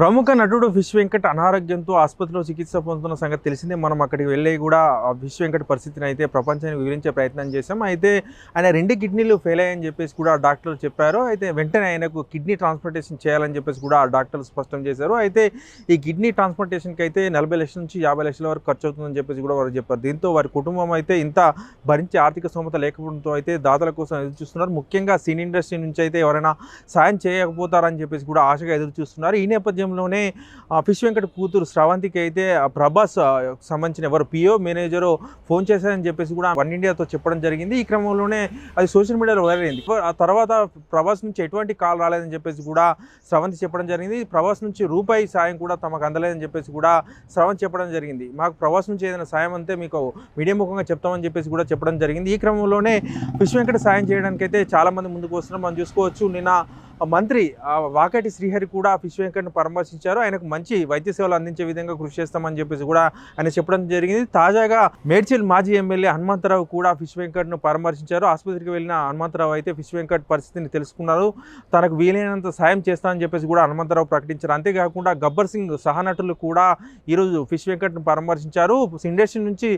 ప్రముఖ నటుడు విశ్వ వెంకట్ అనారోగ్యంతో ఆసుపత్రిలో చికిత్స పొందుతున్న సంగతి తెలిసిందే. మనం అక్కడికి వెళ్ళి కూడా విశ్వ వెంకట్ పరిస్థితిని అయితే ప్రపంచానికి వివరించే ప్రయత్నం చేశాం. అయితే ఆయన రెండు కిడ్నీలు ఫెయిల్ అయ్యని చెప్పేసి కూడా డాక్టర్లు చెప్పారు. అయితే వెంటనే ఆయనకు కిడ్నీ ట్రాన్స్ప్లాంటేషన్ చేయాలని చెప్పేసి కూడా ఆ డాక్టర్లు స్పష్టం చేశారు. అయితే ఈ కిడ్నీ ట్రాన్స్ప్లాంటేషన్కి అయితే నలభై లక్షల నుంచి యాభై లక్షల వరకు ఖర్చు అవుతుందని చెప్పేసి కూడా వారు చెప్పారు. దీంతో వారి కుటుంబం అయితే ఇంత భరించే ఆర్థిక స్తోమత లేకపోవడంతో అయితే దాతల కోసం ఎదురు చూస్తున్నారు. ముఖ్యంగా సినీ ఇండస్ట్రీ నుంచి అయితే ఎవరైనా సాయం చేయకపోతారని చెప్పేసి కూడా ఆశగా ఎదురు చూస్తున్నారు. ఈ నేపథ్యంలోనే ఆ, ఫిష్ వెంకట కూతురు స్రవంతికి అయితే ఆ ప్రభాస్ సంబంధించిన ఎవరు పిఓ మేనేజరు ఫోన్ చేశారని చెప్పేసి కూడా వన్ ఇండియాతో చెప్పడం జరిగింది. ఈ క్రమంలోనే అది సోషల్ మీడియాలో వైరల్ అయింది. ఆ తర్వాత ప్రభాస్ నుంచి ఎటువంటి కాల్ రాలేదని చెప్పేసి కూడా స్రవంతి చెప్పడం జరిగింది. ప్రభాస్ నుంచి రూపాయి సాయం కూడా తమకు అందలేదని చెప్పేసి కూడా స్రవంతి చెప్పడం జరిగింది. మాకు ప్రభాస్ నుంచి ఏదైనా సాయం అంతే మీకు మీడియా ముఖంగా చెప్తామని చెప్పేసి కూడా చెప్పడం జరిగింది. ఈ క్రమంలోనే ఫిష్ వెంకట సాయం చేయడానికి అయితే ముందుకు వస్తున్నారు. మనం చూసుకోవచ్చు నిన్న మంత్రి వాకటి శ్రీహరి కూడా ఫిష్ వెంకట్ను పరామర్శించారు. ఆయనకు మంచి వైద్య సేవలు అందించే విధంగా కృషి చేస్తామని చెప్పేసి కూడా ఆయన చెప్పడం జరిగింది. తాజాగా మేడ్చల్ మాజీ ఎమ్మెల్యే హనుమంతరావు కూడా ఫిష్ వెంకట్ను పరామర్శించారు. ఆసుపత్రికి వెళ్ళిన హనుమంతరావు అయితే ఫిష్ వెంకట్ పరిస్థితిని తెలుసుకున్నారు. తనకు వీలైనంత సాయం చేస్తానని చెప్పేసి కూడా హనుమంతరావు ప్రకటించారు. అంతేకాకుండా గబ్బర్ సింగ్ సహనటులు కూడా ఈరోజు ఫిష్ వెంకట్ను పరామర్శించారు. ఇండస్ట్రీ నుంచి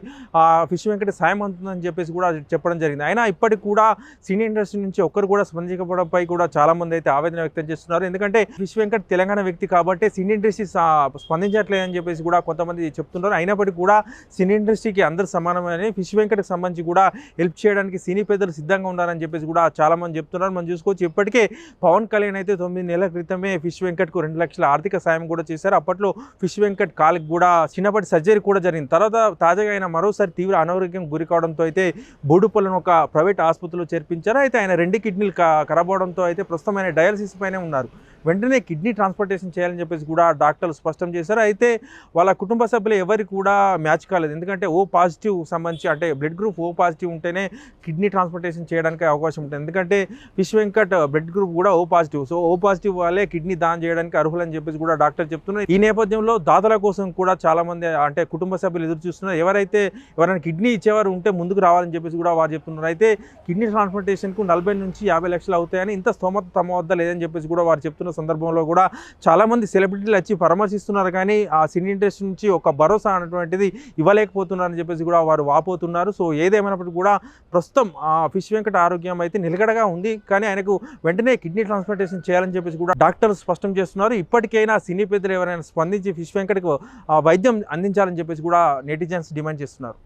ఫిష్ వెంకట్ సాయం అందుతుందని చెప్పేసి కూడా చెప్పడం జరిగింది. అయినా ఇప్పటికి కూడా సినీ ఇండస్ట్రీ నుంచి ఒక్కరు కూడా స్పందించకపోవడంపై కూడా చాలా మంది అయితే ఆవేదన వ్యక్తం చేస్తున్నారు. ఎందుకంటే విశ్వ వెంకట్ తెలంగాణ వ్యక్తి కాబట్టి సినీ ఇండస్ట్రీ స్పందించట్లేదని చెప్పేసి కూడా కొంతమంది చెప్తున్నారు. అయినప్పటికీ కూడా సినీ ఇండస్ట్రీకి అందరు సమానమని ఫిష్ వెంకట్కి సంబంధించి కూడా హెల్ప్ చేయడానికి సినీ పెద్దలు సిద్ధంగా ఉన్నారని చెప్పేసి కూడా చాలామంది చెప్తున్నారు. మనం చూసుకోవచ్చు ఇప్పటికే పవన్ కళ్యాణ్ అయితే తొమ్మిది నెలల క్రితమే ఫిష్ వెంకట్కు రెండు లక్షల ఆర్థిక సాయం కూడా చేశారు. అప్పట్లో ఫిష్ వెంకట్ కాలికి కూడా చిన్నప్పటి సర్జరీ కూడా జరిగింది. తర్వాత తాజాగా ఆయన మరోసారి తీవ్ర అనారోగ్యం గురి కావడంతో అయితే బోడుపల్లను ఒక ప్రైవేట్ ఆసుపత్రిలో చేర్పించారు. అయితే ఆయన రెండు కిడ్నీలు కా- ఖరాబ్ అవడంతో అయితే ప్రస్తుతం ఆయన డయాలసిస్ పైనే ఉన్నారు వెంటనే కిడ్నీ ట్రాన్స్ప్లాంటేషన్ చేయాలని చెప్పేసి కూడా డాక్టర్లు స్పష్టం చేశారు. అయితే వాళ్ళ కుటుంబ సభ్యులు ఎవరికి కూడా మ్యాచ్ కాలేదు. ఎందుకంటే ఓ పాజిటివ్ సంబంధించి అంటే బ్లడ్ గ్రూప్ ఓ పాజిటివ్ ఉంటేనే కిడ్నీ ట్రాన్స్ప్లాంటేషన్ చేయడానికి అవకాశం ఉంటుంది. ఎందుకంటే విశ్వ వెంకట్ బ్లడ్ గ్రూప్ కూడా O positive. So O positive వాళ్ళే కిడ్నీ దానం చేయడానికి అర్హులని చెప్పేసి కూడా డాక్టర్ చెప్తున్నారు. ఈ నేపథ్యంలో దాతల కోసం కూడా చాలామంది అంటే కుటుంబ సభ్యులు ఎదురు చూస్తున్నారు. ఎవరైతే ఎవరైనా కిడ్నీ ఇచ్చేవారు ఉంటే ముందుకు రావాలని చెప్పేసి కూడా వారు చెప్తున్నారు. అయితే కిడ్నీ ట్రాన్స్ప్లాంటేషన్కు నలభై నుంచి యాభై లక్షలు అవుతాయని ఇంత స్తోమత తమ వద్ద లేదని చెప్పేసి కూడా వారు చెప్తున్నారు. సందర్భంలో కూడా చాలామంది సెలబ్రిటీలు వచ్చి పరామర్శిస్తున్నారు. కానీ ఆ సినీ ఇండస్ట్రీ నుంచి ఒక భరోసా అనేటువంటిది ఇవ్వలేకపోతున్నారని చెప్పేసి కూడా వారు వాపోతున్నారు. సో ఏదేమైనప్పటికీ కూడా ప్రస్తుతం ఆ ఫిష్ వెంకట ఆరోగ్యం అయితే నిలకడగా ఉంది. కానీ ఆయనకు వెంటనే కిడ్నీ ట్రాన్స్ప్లాంటేషన్ చేయాలని చెప్పేసి కూడా డాక్టర్లు స్పష్టం చేస్తున్నారు. ఇప్పటికైనా సినీ పెద్దలు ఎవరైనా స్పందించి ఫిష్ వెంకటకు ఆ వైద్యం అందించాలని చెప్పేసి కూడా నెటిజన్స్ డిమాండ్ చేస్తున్నారు.